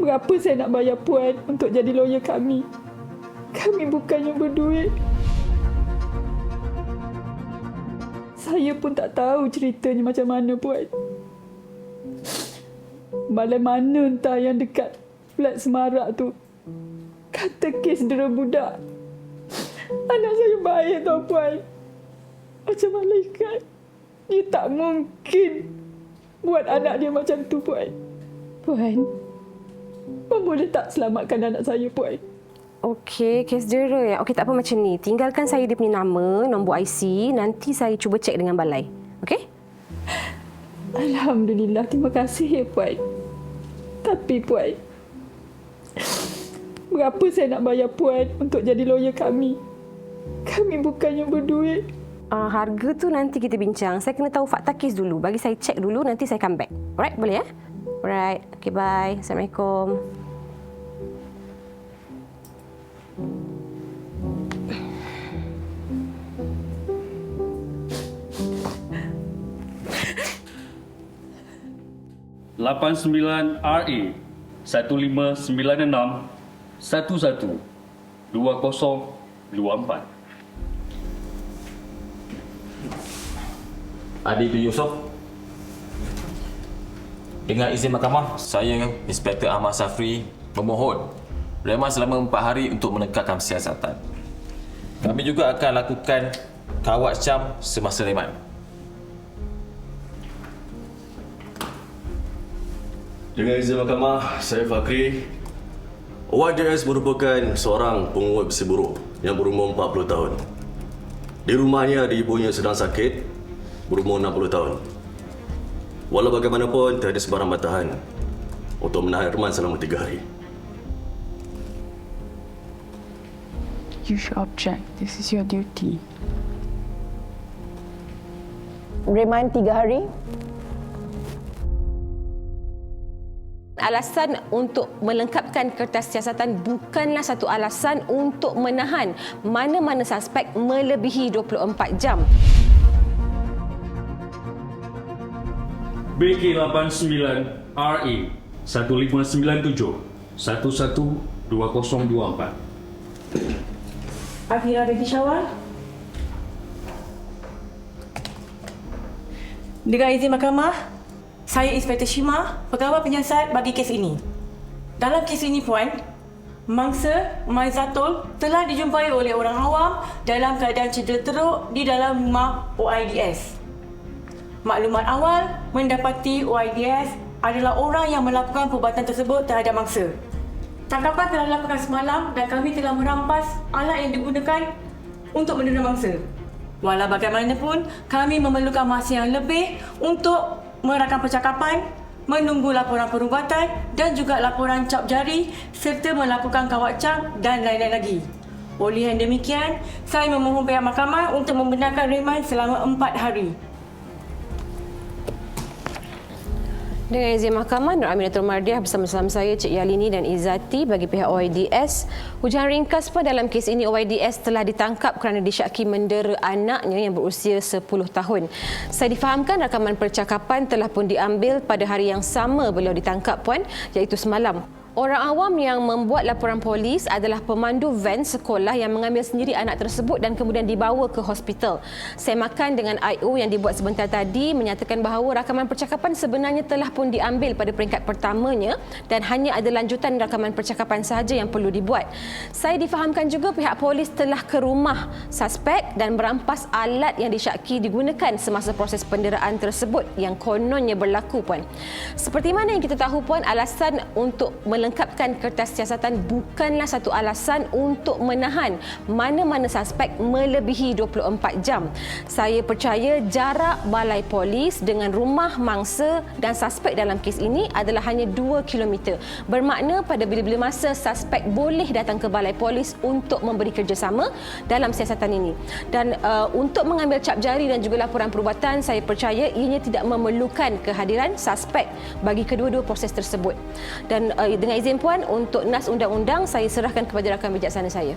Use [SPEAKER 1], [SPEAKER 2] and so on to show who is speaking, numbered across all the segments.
[SPEAKER 1] Berapa saya nak bayar Puan untuk jadi lawyer kami? Kami bukannya berduit. Saya pun tak tahu ceritanya macam mana Puan. Balai mana entah yang dekat flat Semarak tu. Kata kes dera budak. Anak saya baik tau Puan. Macam malaikat. Dia tak mungkin buat anak dia macam tu Puan. Puan. Puan boleh tak selamatkan anak saya Puan?
[SPEAKER 2] Okey, kes dera ya. Okey, tak apa macam ni. Tinggalkan saya dia punya nama, nombor IC. Nanti saya cuba cek dengan balai. Okey?
[SPEAKER 1] Alhamdulillah, terima kasih ya Puan. Tapi Puan, berapa saya nak bayar Puan untuk jadi lawyer kami? Kami bukannya berduit.
[SPEAKER 2] Uh, harga tu nanti kita bincang. Saya kena tahu fakta kes dulu. Bagi saya cek dulu, nanti saya come back. Alright, boleh ya? Alright. Okay, bye. Assalamualaikum.
[SPEAKER 3] Lapan sembilan RA satu lima sembilan enam satu satu dua kosong dua empat.
[SPEAKER 4] Adik Yusof Dengan izin mahkamah, saya Inspektor Ahmad Safri memohon reman selama empat hari untuk menegakkan siasatan. Kami juga akan lakukan kawat cam semasa reman.
[SPEAKER 5] Dengan izin mahkamah, saya Fakri. OYDS merupakan seorang penguat besi buruh yang berumur 40 tahun. Di rumahnya ada ibunya sedang sakit, berumur 60 tahun. Walau bagaimanapun, tiada sebarang batahan untuk menahan Herman selama tiga hari.
[SPEAKER 6] You should object. This is your duty.
[SPEAKER 7] Remand tiga hari.
[SPEAKER 2] Alasan untuk melengkapkan kertas siasatan bukanlah satu alasan untuk menahan mana-mana suspek melebihi 24 jam.
[SPEAKER 3] BK89RE 1597-112024
[SPEAKER 8] Afira Binti Syawal Dengan izin mahkamah, saya Inspektor Shima, pegawai penyiasat bagi kes ini. Dalam kes ini, Puan, mangsa Maizatul telah dijumpai oleh orang awam dalam keadaan cedera teruk di dalam rumah OIDS. Maklumat awal mendapati OIDS adalah orang yang melakukan perbuatan tersebut terhadap mangsa. Tangkapan telah dilakukan semalam dan kami telah merampas alat yang digunakan untuk menenang mangsa. Walau bagaimanapun, kami memerlukan masa yang lebih untuk merakam percakapan, menunggu laporan perubatan dan juga laporan cap jari serta melakukan kawat cam dan lain-lain lagi. Oleh yang demikian, saya memohon pihak mahkamah untuk membenarkan reman selama empat hari.
[SPEAKER 2] Dengan izin mahkamah, Nur Aminatul Mardiah bersama-sama saya Cik Yalini dan Izati bagi pihak OIDS. Hujan ringkas pun dalam kes ini OIDS telah ditangkap kerana disyaki mendera anaknya yang berusia 10 tahun. Saya difahamkan rakaman percakapan telah pun diambil pada hari yang sama beliau ditangkap puan iaitu semalam. Orang awam yang membuat laporan polis adalah pemandu van sekolah yang mengambil sendiri anak tersebut dan kemudian dibawa ke hospital. Saya makan dengan IO yang dibuat sebentar tadi menyatakan bahawa rakaman percakapan sebenarnya telah pun diambil pada peringkat pertamanya dan hanya ada lanjutan rakaman percakapan sahaja yang perlu dibuat. Saya difahamkan juga pihak polis telah ke rumah suspek dan merampas alat yang disyaki digunakan semasa proses penderaan tersebut yang kononnya berlaku puan. Seperti mana yang kita tahu puan alasan untuk melengkapkan kertas siasatan bukanlah satu alasan untuk menahan mana-mana suspek melebihi 24 jam. Saya percaya jarak balai polis dengan rumah mangsa dan suspek dalam kes ini adalah hanya 2 km. Bermakna pada bila-bila masa suspek boleh datang ke balai polis untuk memberi kerjasama dalam siasatan ini. Dan uh, untuk mengambil cap jari dan juga laporan perubatan, saya percaya ianya tidak memerlukan kehadiran suspek bagi kedua-dua proses tersebut. Dan uh, dengan izin puan untuk nas undang-undang saya serahkan kepada rakan bijaksana saya.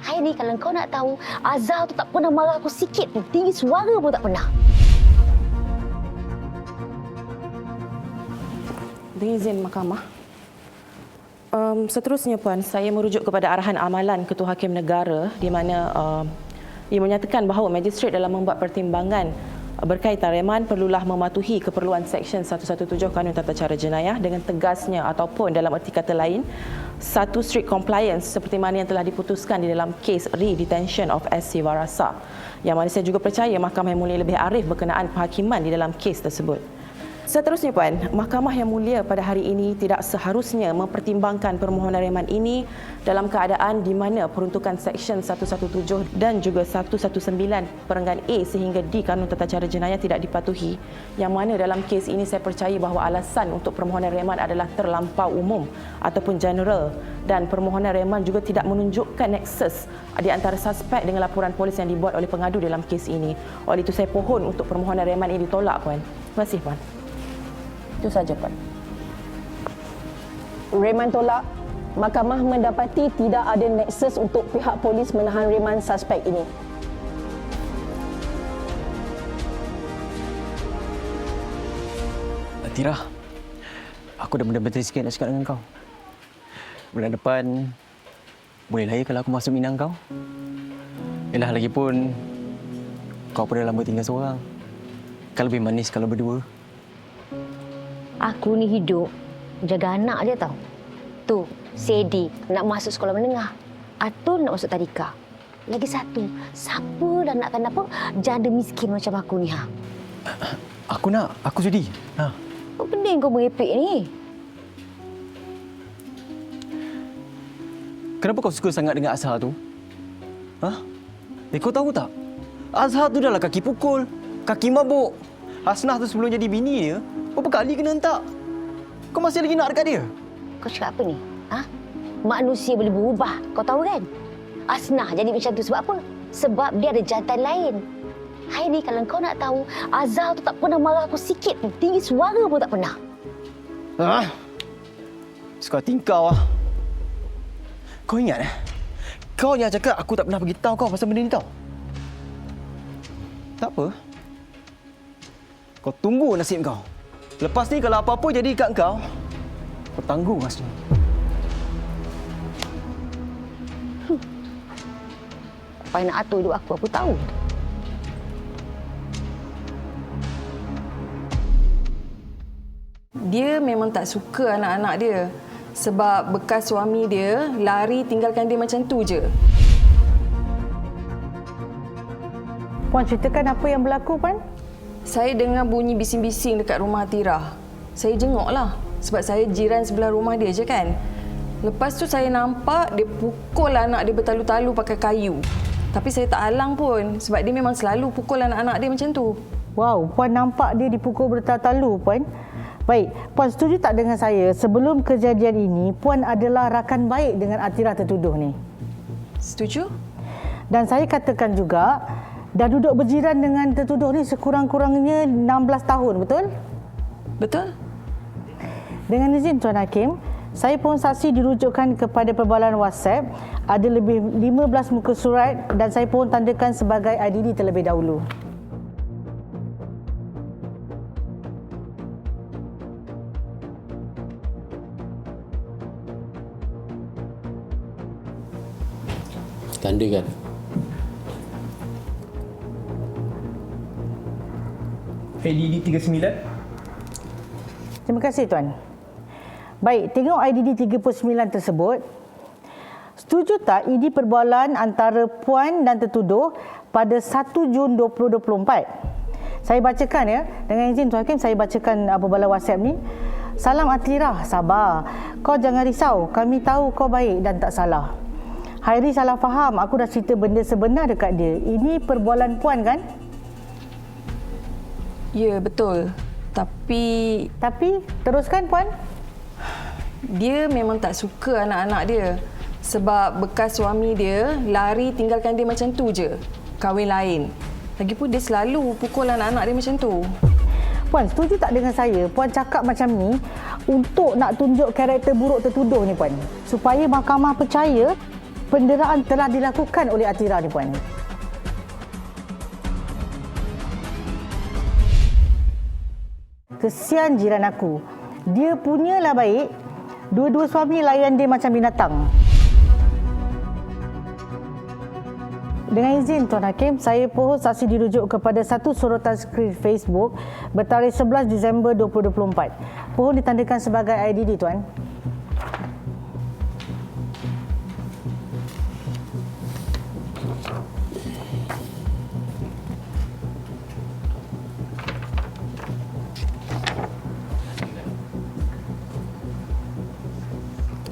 [SPEAKER 7] Hai ni kalau kau nak tahu, Azhar tu tak pernah marah aku sikit pun. Tinggi suara pun tak pernah.
[SPEAKER 9] Dengan izin mahkamah. Um, seterusnya Puan, saya merujuk kepada arahan amalan Ketua Hakim Negara di mana um, ia menyatakan bahawa magistrate dalam membuat pertimbangan berkaitan reman perlulah mematuhi keperluan Seksyen 117 Kanun Tata Cara Jenayah dengan tegasnya ataupun dalam erti kata lain satu strict compliance seperti mana yang telah diputuskan di dalam kes re-detention of SC Warasa yang mana saya juga percaya Mahkamah Yang Mulia lebih arif berkenaan penghakiman di dalam kes tersebut. Seterusnya Puan, Mahkamah Yang Mulia pada hari ini tidak seharusnya mempertimbangkan permohonan reman ini dalam keadaan di mana peruntukan Seksyen 117 dan juga 119 perenggan A sehingga D Kanun Tata Cara Jenayah tidak dipatuhi. Yang mana dalam kes ini saya percaya bahawa alasan untuk permohonan reman adalah terlampau umum ataupun general dan permohonan reman juga tidak menunjukkan nexus di antara suspek dengan laporan polis yang dibuat oleh pengadu dalam kes ini. Oleh itu saya pohon untuk permohonan reman ini ditolak Puan. Terima kasih Puan. Itu saja Puan.
[SPEAKER 7] Reman tolak. Mahkamah mendapati tidak ada nexus untuk pihak polis menahan reman suspek ini.
[SPEAKER 10] Tira, aku dah benda-benda sikit nak cakap dengan kau. Bulan depan, boleh lah ya kalau aku masuk minang kau? Yelah, lagipun kau pun dah lama tinggal seorang. Kan lebih manis kalau berdua.
[SPEAKER 7] Aku ni hidup jaga anak dia tau. Tu, Sedi nak masuk sekolah menengah. Atul nak masuk tadika. Lagi satu, siapa dah nakkan apa janda miskin macam aku ni ha?
[SPEAKER 10] Aku nak, aku sudi. Ha.
[SPEAKER 7] Apa benda yang kau merepek ni?
[SPEAKER 10] Kenapa kau suka sangat dengan Azhar tu? Ha? Eh, kau tahu tak? Azhar tu dah lah kaki pukul, kaki mabuk. Hasnah tu sebelum jadi bini dia, berapa kali kena hentak? Kau masih lagi nak dekat dia?
[SPEAKER 7] Kau cakap apa ni? Ha? Manusia boleh berubah, kau tahu kan? Asnah jadi macam tu sebab apa? Sebab dia ada jantan lain. Hai ni kalau kau nak tahu, Azhar tu tak pernah marah aku sikit pun. Tinggi suara pun tak pernah.
[SPEAKER 10] Ha? Suka tingkau ah. Kau ingat eh? Kau yang cakap aku tak pernah beritahu kau pasal benda ni tau. Tak apa. Kau tunggu nasib kau. Lepas ni kalau apa-apa jadi kat kau, kau tanggung asli.
[SPEAKER 7] Apa yang nak atur hidup aku, aku tahu.
[SPEAKER 9] Dia memang tak suka anak-anak dia sebab bekas suami dia lari tinggalkan dia macam tu je.
[SPEAKER 11] Puan ceritakan apa yang berlaku, Puan?
[SPEAKER 9] Saya dengar bunyi bising-bising dekat rumah Tira. Saya jenguk lah sebab saya jiran sebelah rumah dia je kan. Lepas tu saya nampak dia pukul anak dia bertalu-talu pakai kayu. Tapi saya tak halang pun sebab dia memang selalu pukul anak-anak dia macam tu.
[SPEAKER 11] Wow, Puan nampak dia dipukul bertalu-talu, Puan. Baik, Puan setuju tak dengan saya sebelum kejadian ini, Puan adalah rakan baik dengan Atira tertuduh ni?
[SPEAKER 9] Setuju?
[SPEAKER 11] Dan saya katakan juga, dah duduk berjiran dengan tertuduh ni sekurang-kurangnya 16 tahun, betul?
[SPEAKER 9] Betul?
[SPEAKER 11] Dengan izin Tuan Hakim, saya pun saksi dirujukkan kepada perbalan WhatsApp ada lebih 15 muka surat dan saya pun tandakan sebagai IDD terlebih dahulu.
[SPEAKER 12] Tandakan.
[SPEAKER 10] ADD 39.
[SPEAKER 11] Terima kasih Tuan. Baik, tengok IDD 39 tersebut. Setuju tak ID perbualan antara puan dan tertuduh pada 1 Jun 2024? Saya bacakan ya. Dengan izin Tuan Hakim, saya bacakan apa bala WhatsApp ni. Salam Atlirah, sabar. Kau jangan risau. Kami tahu kau baik dan tak salah. Hairi salah faham. Aku dah cerita benda sebenar dekat dia. Ini perbualan puan kan?
[SPEAKER 9] Ya, betul. Tapi
[SPEAKER 11] Tapi teruskan puan.
[SPEAKER 9] dia memang tak suka anak-anak dia sebab bekas suami dia lari tinggalkan dia macam tu je. Kahwin lain. Lagipun dia selalu pukul anak-anak dia macam tu.
[SPEAKER 11] Puan, setuju tak dengan saya? Puan cakap macam ni untuk nak tunjuk karakter buruk tertuduh ni, Puan. Supaya mahkamah percaya penderaan telah dilakukan oleh Atira ni, Puan. Kesian jiran aku. Dia punyalah baik. Dua-dua suami layan dia macam binatang. Dengan izin Tuan Hakim, saya pohon saksi dirujuk kepada satu sorotan skrin Facebook bertarikh 11 Disember 2024. Pohon ditandakan sebagai IDD, Tuan.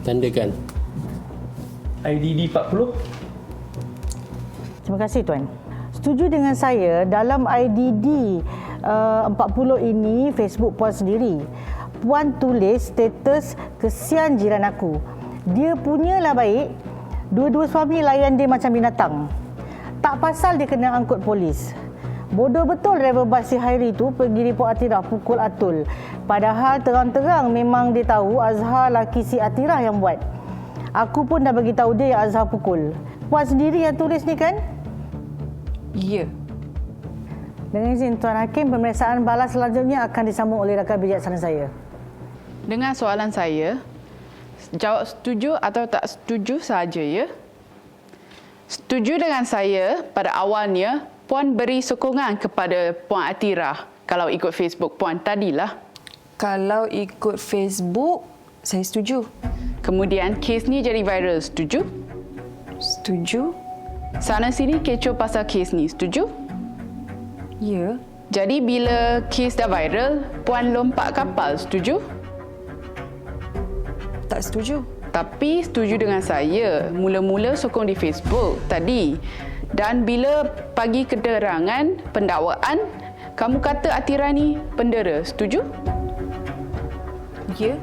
[SPEAKER 12] Tandakan. IDD 40.
[SPEAKER 11] Terima kasih Tuan. Setuju dengan saya dalam IDD uh, 40 ini Facebook Puan sendiri. Puan tulis status kesian jiran aku. Dia punyalah baik. Dua-dua suami layan dia macam binatang. Tak pasal dia kena angkut polis. Bodoh betul driver bas si Hairi tu pergi report Atirah pukul Atul. Padahal terang-terang memang dia tahu Azhar laki si Atirah yang buat. Aku pun dah bagi tahu dia yang Azhar pukul. Puan sendiri yang tulis ni kan?
[SPEAKER 13] Ya.
[SPEAKER 11] Dengan izin Tuan Hakim, pemeriksaan balas selanjutnya akan disambung oleh rakan bijaksana saya.
[SPEAKER 13] Dengan soalan saya, jawab setuju atau tak setuju saja ya. Setuju dengan saya pada awalnya Puan beri sokongan kepada Puan Atira kalau ikut Facebook Puan tadilah.
[SPEAKER 1] Kalau ikut Facebook, saya setuju.
[SPEAKER 13] Kemudian kes ni jadi viral, setuju?
[SPEAKER 1] Setuju?
[SPEAKER 13] Sana sini kecoh pasal kes ni, setuju?
[SPEAKER 1] Ya.
[SPEAKER 13] Jadi bila kes dah viral, Puan lompat kapal, setuju?
[SPEAKER 1] Tak setuju.
[SPEAKER 13] Tapi setuju dengan saya, mula-mula sokong di Facebook tadi. Dan bila pagi keterangan pendakwaan, kamu kata Atira ni pendera, setuju?
[SPEAKER 1] Ya.